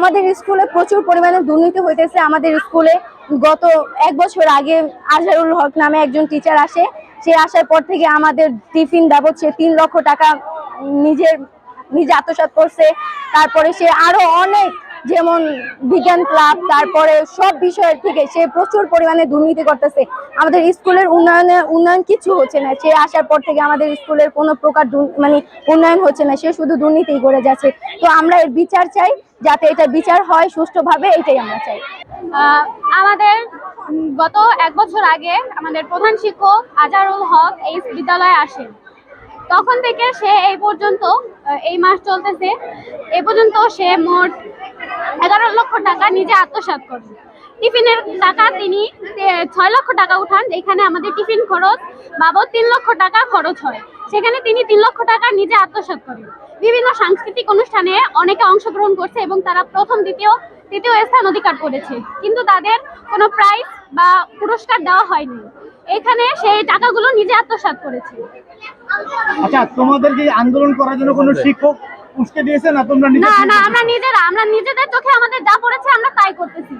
আমাদের স্কুলে প্রচুর পরিমাণে দুর্নীতি হইতেছে। আমাদের স্কুলে গত এক বছর আগে আজহারুল হক নামে একজন টিচার আসে। সে আসার পর থেকে আমাদের টিফিন বাবদ সে তিন লক্ষ টাকা নিজের, নিজে আত্মসাত করছে। তারপরে সে আরও অনেক যেমন বিজ্ঞান ক্লাব তারপরে সব বিষয়ের থেকে সে প্রচুর পরিমাণে দুর্নীতি করতেছে। আমাদের স্কুলের উন্নয়নে, উন্নয়ন কিছু হচ্ছে না। সে আসার পর থেকে আমাদের স্কুলের কোনো প্রকার মানে উন্নয়ন হচ্ছে না। সে শুধু দুর্নীতি করে যাচ্ছে। তো আমরা এর বিচার চাই, যাতে এটা বিচার হয় সুষ্ঠুভাবে, এটাই আমরা চাই। আমাদের গত এক বছর আগে আমাদের প্রধান শিক্ষক আজারুল হক এই বিদ্যালয়ে আসেন। তখন থেকে সে এই পর্যন্ত এই মাস চলতেছে। এই পর্যন্ত সে মোট এগারো লক্ষ টাকা নিজে আত্মসাৎ করে টিফিনের টাকা তিনি ছয় লক্ষ টাকা উঠান, যেখানে আমাদের টিফিন খরচ বাবদ তিন লক্ষ টাকা খরচ হয়। সেখানে তিনি তিন লক্ষ টাকা নিজে আত্মসাৎ করেন। বিভিন্ন সাংস্কৃতিক অনুষ্ঠানে অনেকে অংশগ্রহণ করছে এবং তারা প্রথম, দ্বিতীয়, তৃতীয় স্থান অধিকার করেছে। কিন্তু তাদের কোনো প্রাইজ বা পুরস্কার দেওয়া হয়নি। এখানে সেই টাকাগুলো নিজে আত্মসাৎ করেছে। আচ্ছা তোমাদের যে আন্দোলন করার জন্য কোনো শিক্ষক উস্কে না তোমরা না না আমরা নিজেরা আমরা নিজেদের চোখে আমাদের যা পড়েছে আমরা তাই করতেছি।